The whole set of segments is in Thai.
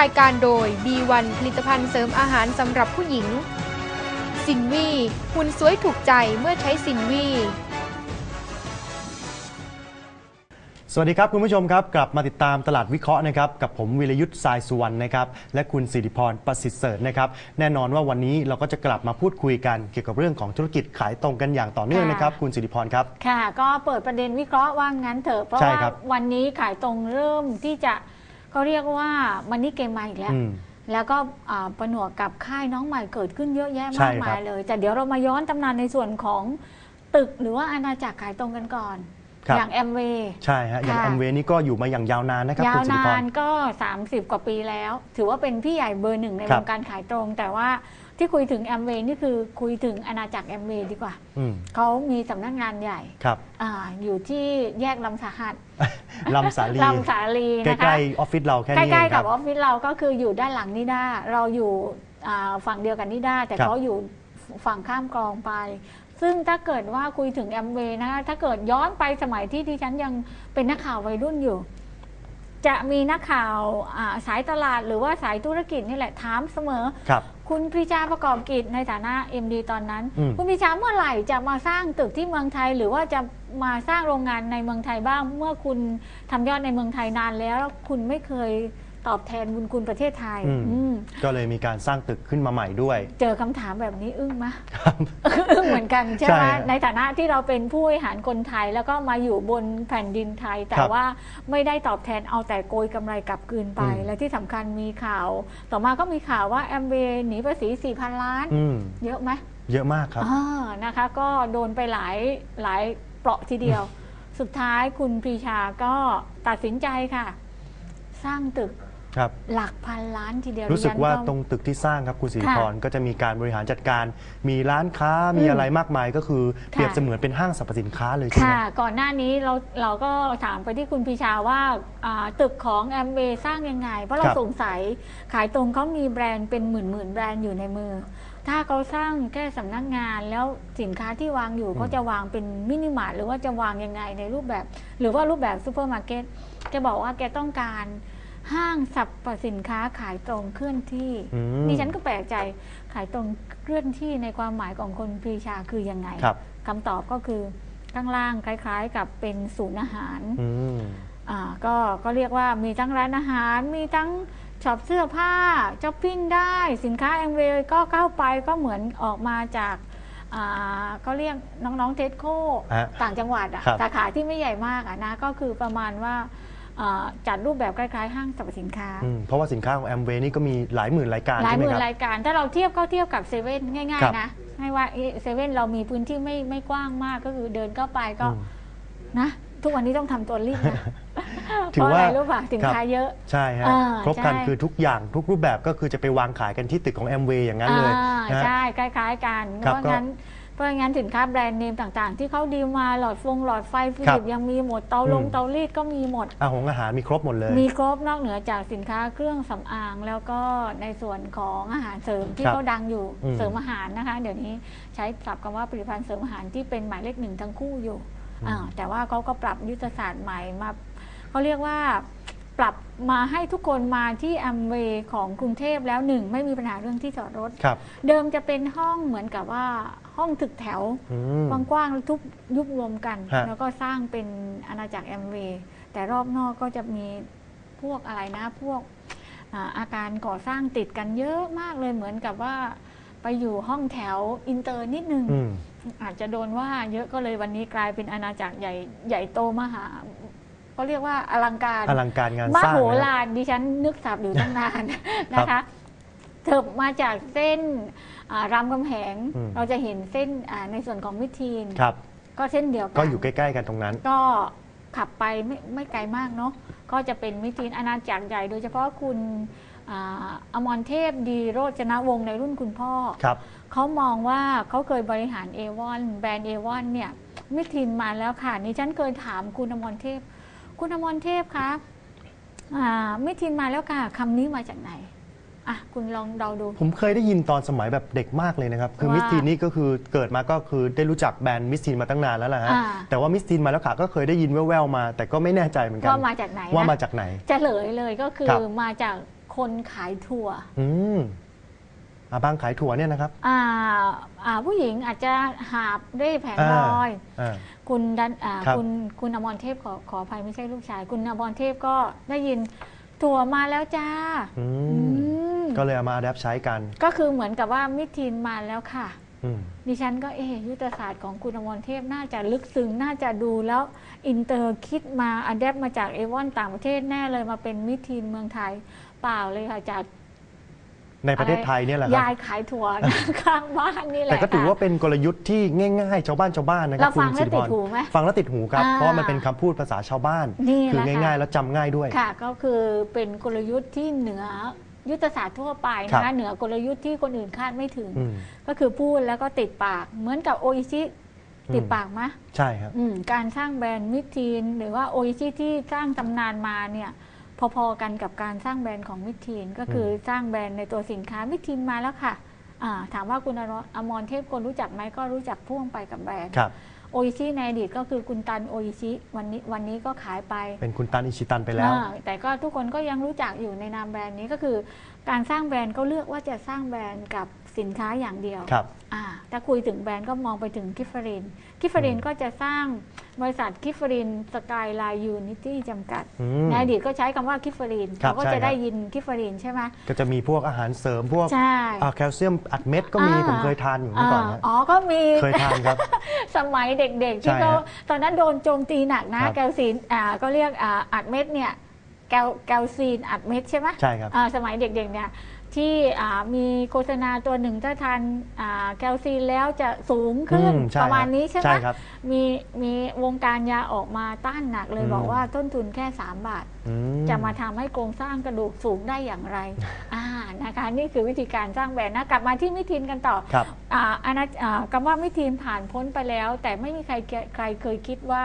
รายการโดย B1 ผลิตภัณฑ์เสริมอาหารสำหรับผู้หญิง สินวีหุ่นสวยถูกใจเมื่อใช้สินวีสวัสดีครับ คุณผู้ชมครับ กลับมาติดตามตลาดวิเคราะห์นะครับ กับผมวิรยุทธ์สายสุวรรณนะครับ และคุณสิริพรประสิทธิ์เสริฐนะครับ แน่นอนว่าวันนี้เราก็จะกลับมาพูดคุยกันเกี่ยวกับเรื่องของธุรกิจขายตรงกันอย่างต่อเนื่องค่ะนะครับ คุณสิริพรครับ ค่ะ ก็เปิดประเด็นวิเคราะห์ว่างั้นเถอะเพราะใช่ว่าครับวันนี้ขายตรงเริ่มที่จะ เขาเรียกว่ามันนี่เกมมาอีกแล้ว อืม แล้วก็อ่าประหนวกกับค่ายน้องใหม่เกิดขึ้นเยอะแยะใช่มากครัมาบยเลย แต่เดี๋ยวเรามาย้อนตำนานในส่วนของตึกหรือว่าอาณาจักรขายตรงกันก่อน ครับอย่างแอมเวย์ ใช่ฮะอย่างค่ะ แอมเวนี่ก็อยู่มาอย่างยาวนานนะครับยาคุวณสิรินาพร นก็ 30 กว่าปีแล้ว ถือว่าเป็นพี่ใหญ่เบอร์หนึ่งในครัวบงการขายตรง แต่ว่า ที่คุยถึงแอมเวย์นี่คือคุยถึงอาณาจักรแอมเวย์ดีกว่าอืมเขามีสำนักงานใหญ่ครับอาอยู่ที่แยกลำสาหัสลำสาลีลำสาลีใกนะคะล้ๆออฟฟิศเราแค่ใกนี้เอล้งๆคกัรับบออฟฟิศเราก็คืออยู่ด้านหลังนิด้าเราอยู่อ่าฝั่งเดียวกันนิด้าแต่ครับ เขาอยู่ฝั่งข้ามกรองไป ซึ่งถ้าเกิดว่าคุยถึงแอมเวย์นะคะถ้าเกิดย้อนไปสมัยที่ดิฉันยังเป็นนักข่าววัยรุ่นอยู่ จะมีนักข่าวอ่าสายตลาดหรือว่าสายธุรกิจนี่แหละถามเสมอครับคุณปรีชาประกอบกิจในฐานะ MD ตอนนั้นอืมคุณปรีชาเมื่อไหร่จะมาสร้างตึกที่เมืองไทย หรือว่าจะมาสร้างโรงงานในเมืองไทยบ้าง เมื่อคุณทำยอดในเมืองไทยนานแล้ว แล้วคุณไม่เคย ตอบแทนบุญคุณประเทศไทยอืมอืมก็เลยมีการสร้างตึกขึ้นมาใหม่ด้วย เจอคำถามแบบนี้อึ้งไหมอึ้งเหมือนกันใช่ใช่ไหมฮะในฐานะที่เราเป็นผู้บริหารคนไทยแล้วก็มาอยู่บนแผ่นดินไทย แต่ครับว่าไม่ได้ตอบแทนเอาแต่โกยกำไรกลับคืนไป อืม และที่สำคัญมีข่าว ต่อมาก็มีข่าวว่าแอมเบหนีภาษี 4,000 ล้าน อืมเยอะไหมเยอะมากครับ อ่านะคะ ก็โดนไปหลายหลายเปราะทีเดียว สุดท้ายคุณปรีชาก็ตัดสินใจค่ะ สร้างตึก ครับ หลักพันล้านทีเดียวรู้สึกดิฉันว่าตรงตึกที่สร้างครับคุณสิริพรก็จะมีการบริหารจัดการ มีร้านค้ามีอืมอะไรมากมายก็คือเปรียบค่ะเสมือนเป็นห้างสรรพสินค้าเลยใช่ไหม ค่ะ ก่อนหน้านี้เราเราก็ถามไปที่คุณพิชาว่าอ่าตึกของแอมเบสร้างยังไง เพราะเราครับสงสัยขายตรงเขามีแบรนด์เป็นหมื่นหมื่นๆแบรนด์อยู่ในมือ ถ้าเขาสร้างแค่สำนักงานแล้วสินค้าที่วางอยู่เขาจะวางเป็นมินิมาร์ทหรือว่าจะวางยังไงในรูปแบบ หรือว่ารูปแบบซูเปอร์มาร์เก็ตแกบอกว่าแกต้องการ ห้างสรรพสินค้าขายตรงเคลื่อนที่อืมดิฉันก็แปลกใจขายตรงเคลื่อนที่ในความหมายของคนปรีชาคือยังไงครับคำตอบก็คือข้างล่างคล้ายๆ กับเป็นศูนย์อาหาร อืม อ่าก็ก็เรียกว่ามีทั้งร้านอาหาร มีทั้งช็อปเสื้อผ้าช้อปปิ้งได้สินค้าแอมเวย์ก็เข้าไปก็เหมือนออกมาจากอ่าก็เรียกน้องๆเทสโก้ฮะต่างจังหวัดอะครับ สาขาที่ไม่ใหญ่มากอะนะก็คือประมาณว่า อ่าจัดรูปแบบคล้ายๆ ห้างสรรพสินค้า อืมเพราะว่าสินค้าของแอมเวนี่ก็มีหลายหมื่นรายการหลายใช่หไหมมื่คนรับ รายการ ถ้าเราเทียบก็เทียบกับเซเว่นง่าย ครับ ๆ นะให้ว่าเซเว่นเรามีพื้นที่ไม่ไม่กว้างมากก็คือเดินเข้าไปก็อืม นะ ทุกวันนี้ต้องทำตัวรีบนะถืเพอราะว่าอะไรรู้ป่ะสินค้าครับเยอะ ใช่ฮะอ่าครบครันใช่ คือทุกอย่างทุกรูปแบบก็คือจะไปวางขายกันที่ตึกของแอมเวอย่างนั้นเลยอ่านะฮะ ใช่ คล้าย ๆ กันเพครับราะงั้นเพ ราะงั้นสินค้าแบรนด์เนมต่างๆ ที่เขาดีลมาหลอดฟงหลอดไฟฟิครับลิปยังมีหมดเตาลงอืม เตารีดก็มีหมด อาหงอาหารมีครบหมดเลย มีครบนอกเหนือจากสินค้าเครื่องสำอาง แล้วก็ในส่วนของอาหารเสริมที่ครับเขาดังอยู่อืม เสริมอาหารนะคะ เดี๋ยวนี้ใช้ศัพท์คำว่าผลิตภัณฑ์เสริมอาหารที่เป็นหมายเลขหนึ่งทั้งคู่อยู่อ่าแต่ว่าเขาก็ปรับยุทธศาสตร์ใหม่มาเขาเรียกว่าปรับมาให้ทุกคนมาที่แอมเวย์ของกรุงเทพแล้วหนึ่งไม่มีปัญหาเรื่องที่จอดรถ ครับ เดิมจะเป็นห้องเหมือนกับว่า ห้องตึกแถวอืม กว้างๆแล้วทุบยุบรวมกัน ฮะ แล้วก็สร้างเป็นอาณาจักรแอมเวย์แต่รอบนอกก็จะมีพวกอะไรนะพวกอ่าอาการก่อสร้างติดกันเยอะมากเลยเหมือนกับว่า ไปอยู่ห้องแถวอินเตอร์นิดนึง อืม อาจจะโดนว่าเยอะก็เลยวันนี้กลายเป็นอาณาจักรใหญ่ใหญ่โตมหาเขาเรียกว่าอลังการอลังการงานมสร้างโหนะ ฬารดิฉันนึกสับอยู่ตั้งนาน นะคะ เถิบมาจากเส้นอ่ารามคำแหง อืม เราจะเห็นเส้นอ่าในส่วนของมิตรทีน ครับ ก็เส้นเดียวกันก็อยู่ใกล้ ๆ กันตรงนั้น ก็ขับไปไม่ไม่ไกลมากเนาะก็จะเป็นมิตรทีนอาณาจักรใหญ่โดยเฉพาะคุณอ่าอมรเทพดีโรจนวงศ์ในรุ่นคุณพ่อ ครับ เขามองว่าเขาเคยบริหารเอวอนแบรนด์เอวอนเนี่ยมิทินมาแล้วค่ะนี่ฉันเคยถามคุณอมรเทพ คุณอมรเทพคะอ่ามิทินมาแล้วค่ะคำนี้มาจากไหน อะคุณลองเดาดู ผมเคยได้ยินตอนสมัยแบบเด็กมากเลยนะครับ คือว่ามิสทีนนี่ก็คือเกิดมาก็คือได้รู้จักแบรนด์มิสทีนมาตั้งนานแล้วแหละฮะ อ่า แต่ว่ามิสทีนมาแล้วค่ะก็เคยได้ยินแว่วๆมา แต่ก็ไม่แน่ใจเหมือนกัน ว่ามาจากไหนนะว่ามาจากไหน จะเหลยเลยก็คือครับ มาจากคนขายถั่ว อืมอาบางขายถั่วเนี่ยนะครับอ่าอ่าผู้หญิงอาจจะหาบด้วยแผงลอย อ่า คุณดันอ่าครับคุณคุณอมรเทพขอขออภัยไม่ใช่ลูกชาย คุณอมรเทพก็ได้ยินถั่วมาแล้วจ้าอือืมม ก็เลยเอามาอัดแอปใช้กัน ก็คือเหมือนกับว่ามิทีนมาแล้วค่ะอืมดิฉันก็เอะยุทธศาสตร์ของคุณอมรเทพน่าจะลึกซึ้งน่าจะดูแล้วอินเตอร์คิดมาอัดแอปมาจากเอวอนต่างประเทศแน่เลยมาเป็นมิทีนเมืองไทยเปล่าเลยค่ะจากในประเทศไทยเนี่ยแหละคยารับยขายถั่วข้างบ้านนี่แหละแต่ก็ถือค่ะว่าเป็นกลยุทธ์ที่ง่ายๆ ชาวบ้านชาวบ้านนะครัเราบคุฟัณงสิแล้วริพรติดหูไหมฟังแล้วติดหูครับอ่าเพราะว่ามันเป็นคำพูดภาษาชาวบ้านนี่คืแหอละง่ายๆค่ะแล้วจำง่ายด้วยค่ะก็คือเป็นกลยุทธ์ที่เหนือ ยุทธศาสตร์ทั่วไปครันะคะบเหนือกลยุทธ์ที่คนอื่นคาดไม่ถึง อืม ก็คือพูดแล้วก็ติดปากเหมือนกับโออิชิติดอืมปากมะใช่ครับ อืมการสร้างแบรนด์มิทีนหรือว่าโออิชิที่สร้างตำนานมาเนี่ยพอๆกันกับการสร้างแบรนด์ของมิทีนก็คือสร้างแบรนด์ในตัวสินค้ามิทีนมาแล้วค่ะอ่าถามว่าคุณอรอมรเทพคนรู้จักไหมก็รู้จักพ่วงไปกับแบรนด์ ครับ โออิชิในอดีตก็คือคุณตันโออิชิวันนี้วันนี้ก็ขายไปเป็นคุณตันอิชิตันไปแล้ว อ่าแต่ก็ทุกคนก็ยังรู้จักอยู่ในนามแบรนด์นี้ก็คือ การสร้างแบรนด์ก็เลือกว่าจะสร้างแบรนด์กับ สินค้าอย่างเดียวครับ อ่าถ้าคุยถึงแบรนด์ก็มองไปถึงกิฟฟรินกิฟฟรินอืมก็จะสร้างบริษัทกิฟฟรินสกายไลน์ยูนิตี้จำกัด อืมในอดีตก็ใช้คำว่ากิฟฟรินครับเราก็ใช่ครัจะบ ได้ยินกิฟฟรินใช่ไหมก็จะมีพวกอาหารเสริมพวกใช่อ่าแคลเซียมอัดเม็ดก็มีอ่าผมเคยทานอยู่เมื่อก่อนนะอ๋อก็มี เคยทานครับ สมัยเด็กๆ ที่ใช่เขาฮะตอนนั้นโดนโจมตีหนักนะ ครับแกลซีนอ่าก็เรียกอ่าอัดเม็ดเนี่ยแกลแกลซีนอัดเม็ดใช่ไหมใช่ครับอ่าสมัยเด็กๆเนี่ย ที่อ่ามีโฆษณาตัวหนึ่งถ้าทานอ่าแคลซีนแล้วจะสูงขึ้นอืมใช่ประมาณนี้ใช่ไหมใช่ครับมีมีวงการยาออกมาต้านหนักเลยอืม บอกว่าต้นทุนแค่ 3 บาท อืจะมาทำให้โครงสร้างกระดูกสูงได้อย่างไร อ่านะคะ นี่คือวิธีการสร้างแบรนด์นะกลับมาที่มิทินกันต่อครับ อ่าอันนั้นอ่าคำว่ามิทีนผ่านพ้นไปแล้ว แต่ไม่มีใครเกใครเคยคิดว่า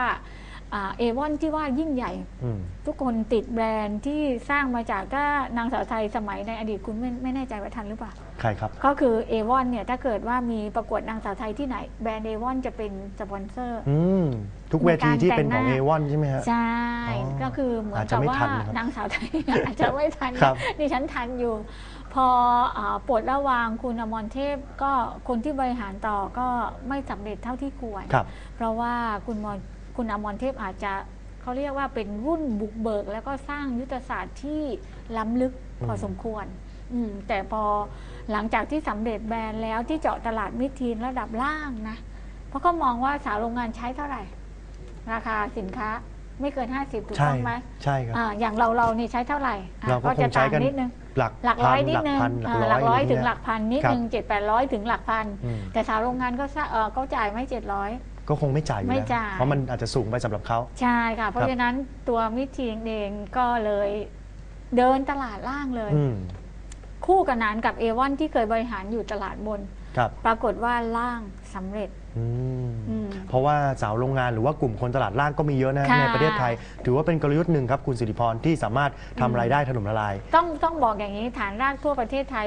เอวอนที่ว่ายิ่งใหญ่ อืม ทุกคนติดแบรนด์ที่สร้างมาจากถ้านางสาวไทยสมัยในอดีตคุณไม่ไม่แน่ใจว่าทันหรือเปล่า ใครครับ ก็คือเอวอนเนี่ยถ้าเกิดว่ามีประกวดนางสาวไทยที่ไหน แบรนด์เอวอนจะเป็นสปอนเซอร์ อืม ทุกเวทีที่เป็นของมีเอการแต่งหน้าวอนใช่ไหมฮะ ใช่ อ๋อก็คือเหมือนอาจจะกับไม่ว่าทันครับนางสาวไทย อาจจะไม่ทันครับ ดิฉันทันอยู่ พออาปลดระวางคุณอมรเทพก็คนที่บริหารต่อก็ไม่สำเร็จเท่าที่ควร ครับ เพราะว่าคุณมร คุณอมรเทพอาจจะเขาเรียกว่าเป็นรุ่นบุกเบิก แล้วก็สร้างยุทธศาสตร์ที่ล้ำลึกพอสมควรอืมแต่พอหลังจากที่สำเร็จแบรนด์แล้วที่เจาะตลาดมิดทีนระดับล่างนะ เพราะเขามองว่าสาวโรงงานใช้เท่าไหร่ ราคาสินค้าไม่เกิน 50 ถูกใช่ต้องไหมใช่ครับอ่าอย่างเราเรานี่ใช้เท่าไหร่อะเราก็คจะงใช้ต่างกันนิดนึงหลักหลักร้อยพันิดนึงหลักพันอ่าหหลัลักกร้ร้ออยยอถึงย่าหเงี้ลักพันนิดครับนึงเจ็ดแปดร้อยถึงหลักพันอืมแต่สาวโรงงานก็สร้างเอ่อเขาจ่ายไม่เจ็ดร้อย ก็คงไม่จ่ายอยู่ไม่แล้วจ่าย เพราะมันอาจจะสูงไปสำหรับเขา ใช่ค่ะ เพราะฉะนั้นตัวมิตรทีเองก็เลยเดินตลาดล่างเลย อืมคู่กันนานกับเอวอนที่เคยบริหารอยู่ตลาดบน ครับปรากฏว่าล่างสำเร็จอืม อืม เพราะว่าสาวโรงงานหรือว่ากลุ่มคนตลาดล่างก็มีเยอะนะค่ะ ในประเทศไทย ถือว่าเป็นกลยุทธ์หนึ่งครับคุณสิริพรที่สามารถทำรายได้ถล่มละลาย ต้องต้องบอกอย่างนี้ฐานรากทั่วประเทศไทย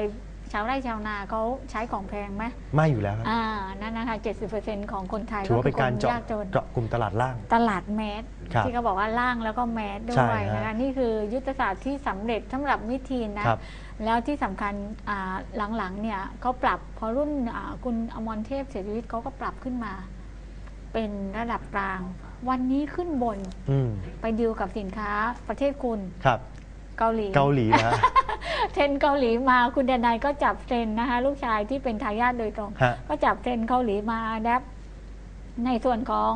ชาวไร่ชาวนาเขาใช้ของแพงไหมไม่อยู่แล้วครับอ่านั่นนะคะ70%ของคนไทยถือว่าเป็นการคืเจาะยากจนเจาะกลุ่มตลาดล่าง ตลาดแมสครับที่เขาบอกว่าล่างแล้วก็แมสด้ใช่วยฮะนะคะนี่คือยุทธศาสตร์ที่สำเร็จสำหรับมิทีนนะครับแล้วที่สำคัญอ่าหลังๆเนี่ยเขาปรับพอรุ่นอ่าคุณอมรเทพเสียชีวิตเขาก็ปรับขึ้นมา เป็นระดับกลาง วันนี้ขึ้นบนอืมไปดีลกับสินค้าประเทศคุณครับ เกาหลี เกาหลีนะ เทรนด์เกาหลีมาคุณดนายก็จับเทรนด์นะคะลูกชายที่เป็นทายาทโดยตรง ฮะ ก็จับเทรนด์เกาหลีมาดับในส่วนของ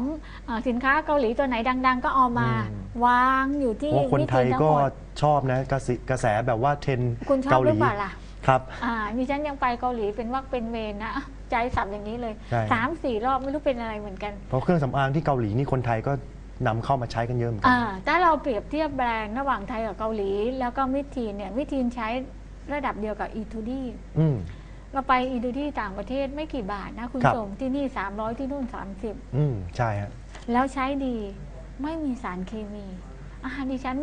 อาสินค้าเกาหลีตัวไหนดัง ๆ ก็เอามา อืม วางอยู่ที่เพราะคนไทยมิทีทั้งก็หมด ชอบนะกระแสกระแสแบบว่าเทรนด์คุณชอบเกาหหรืลีอเปล่าล่ะ ครับ อ่าดิฉันยังไปเกาหลีเป็นวักเป็นเวรนะอะใจสับอย่างนี้เลยใช่ สามสี่รอบไม่รู้เป็นอะไรเหมือนกัน เพราะเครื่องสำอางที่เกาหลีนี่คนไทยก็ นำเข้ามาใช้กันเยอะเหมือนกัอ่าถ้าเราเปรียบเทียบแบรนด์ระหว่างไทยกับเกาหลี แล้วก็มิทีนเนี่ยมิทีนใช้ระดับเดียวกับอีทูดีอืม เราไปอีทูดีต่างประเทศไม่กี่บาทนะคุณครับ ชมที่นี่ 300 ที่นู่น 30 อืม ใช่ฮะ แล้วใช้ดีไม่มีสารเคมีอาหารดิฉัน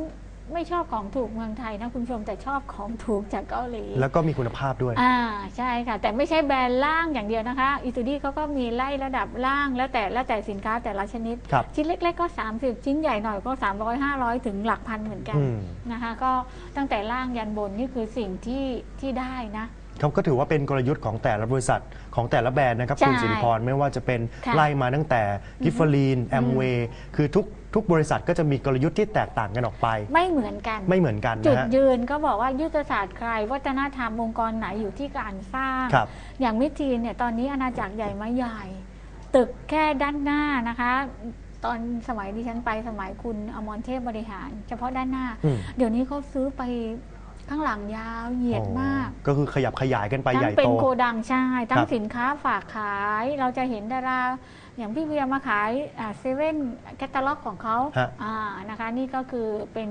ไม่ชอบของถูกเมืองไทยนะคุณผู้ชมแต่ชอบของถูกจากเกาหลีแล้วก็มีคุณภาพด้วย อ่าใช่ค่ะ แต่ไม่ใช่แบรนด์ล่างอย่างเดียวนะคะอิตูดี้เขาก็มีไล่ระดับล่างแล้วแต่แล้วแต่สินค้าแต่ละชนิด ครับชิ้นเล็ก ๆ ก็ 30 ชิ้นใหญ่หน่อยก็ 300 500 ถึงหลักพันเหมือนกันอืม นะคะ ก็ตั้งแต่ล่างยันบนนี่คือสิ่งที่ที่ได้นะ เขาก็ถือว่าเป็นกลยุทธ์ของแต่ละบริษัทของแต่ละแบรนด์นะครับ ใช่คุณสิริพรไม่ว่าจะเป็นค่ะไล่มาตั้งแต่กิฟฟารีนแอมเวย์คือทุก ทุกบริษัทก็จะมีกลยุทธ์ที่แตกต่างกันออกไป ไม่เหมือนกัน ไม่เหมือนกันจุดนะฮะ ยืนก็บอกว่ายุทธศาสตร์ใคร วัฒนธรรมองค์กรไหนอยู่ที่การสร้าง ครับอย่างมิทีนเนี่ยตอนนี้อาณาจักรใหญ่มาใหญ่ ตึกแค่ด้านหน้านะคะ ตอนสมัยดิฉันไปสมัยคุณอมรเทพบริหาร เฉพาะด้านหน้า อืม เดี๋ยวนี้เขาซื้อไป ข้างหลังยาวเหยียดมากอ๋อก็คือขยับขยายกันไปใหทั้ญ่งเป็โตนโกดังใช่ทั้ครังบสินค้าฝากขายเราจะเห็นดาราอย่างพี่เวียมาขายเซเว่นแคตตาล็อกของเขาฮะอ่านะคะนี่ก็คือเป็น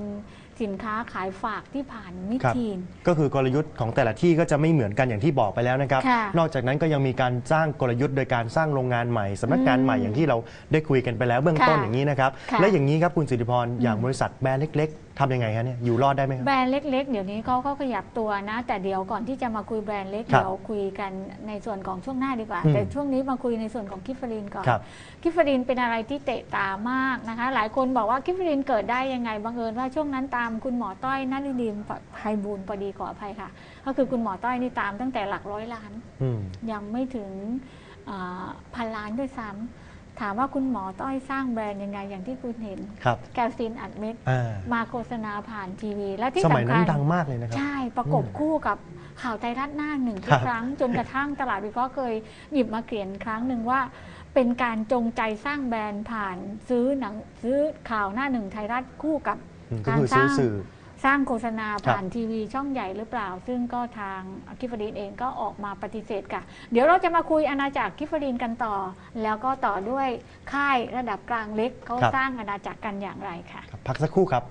สินค้าขายฝากที่ผ่านมิครับทีน ก็คือกลยุทธ์ของแต่ละที่ก็จะไม่เหมือนกันอย่างที่บอกไปแล้วนะครับ ค่ะนอกจากนั้นก็ยังมีการสร้างกลยุทธ์โดยการสร้างโรงงานใหม่สำนักงานใหม่อย่างที่เราได้คุยกันไปแล้วเบื้องต้นค่ะอย่างนี้นะครับ ค่ะ และอย่างนี้ครับคุณสิริพรอย่างบริษัทแบรนด์เล็ก ๆทำยังไงฮะเนี่ยอยู่รอดได้ไหมครับ แบรนด์เล็ก ๆ เดี๋ยวนี้เขาก็ขยับตัวนะ แต่เดี๋ยวก่อนที่จะมาคุยแบรนด์เล็ก ครับเดี๋ยวคุยกันในส่วนของช่วงหน้าดีกว่า อืมแต่ช่วงนี้มาคุยในส่วนของกิฟฟรินก่อนครับกิฟฟรินเป็นอะไรที่เตะตามากนะคะ หลายคนบอกว่ากิฟฟรินเกิดได้ยังไงบังเอิญว่าช่วงนั้นตามคุณหมอต้อยนัทดิมไพบูลย์พอดีขออภัยค่ะ ก็คือคุณหมอต้อยนี่ตามตั้งแต่หลักร้อยล้าน อืม ยังไม่ถึงอ่าพันล้านด้วยซ้ำถามว่าคุณหมอต้อยสร้างแบรนด์ยังไงอย่างที่คุณเห็น ครับแกลซินอัดเม็ดอ่า มาโฆษณาผ่านทีวี และที่สมัยสำนั้คันญ ดังมากเลยนะครับ ใช่ ประกบอืมคู่กับข่าวไทยรัฐหน้าหนึ่งทุครักบ ครั้ง จนกระทั่งตลาดวิเคราะห์เคยหยิบมาเขียนครั้งหนึ่งว่า เป็นการจงใจสร้างแบรนด์ผ่านซื้อหนังซื้อข่าวหน้าหนึ่งไทยรัฐคู่กับ อืมก็คือซื้อสื่อ สร้างโฆษณาครับผ่านทีวีช่องใหญ่หรือเปล่า ซึ่งก็ทางกิฟฟรีนเองก็ออกมาปฏิเสธค่ะ เดี๋ยวเราจะมาคุยอาณาจักรกิฟฟรีนกันต่อ แล้วก็ต่อด้วยค่ายระดับกลางเล็กเขาครับ สร้างอาณาจักรกันอย่างไรค่ะ ครับพักสักครู่ครับ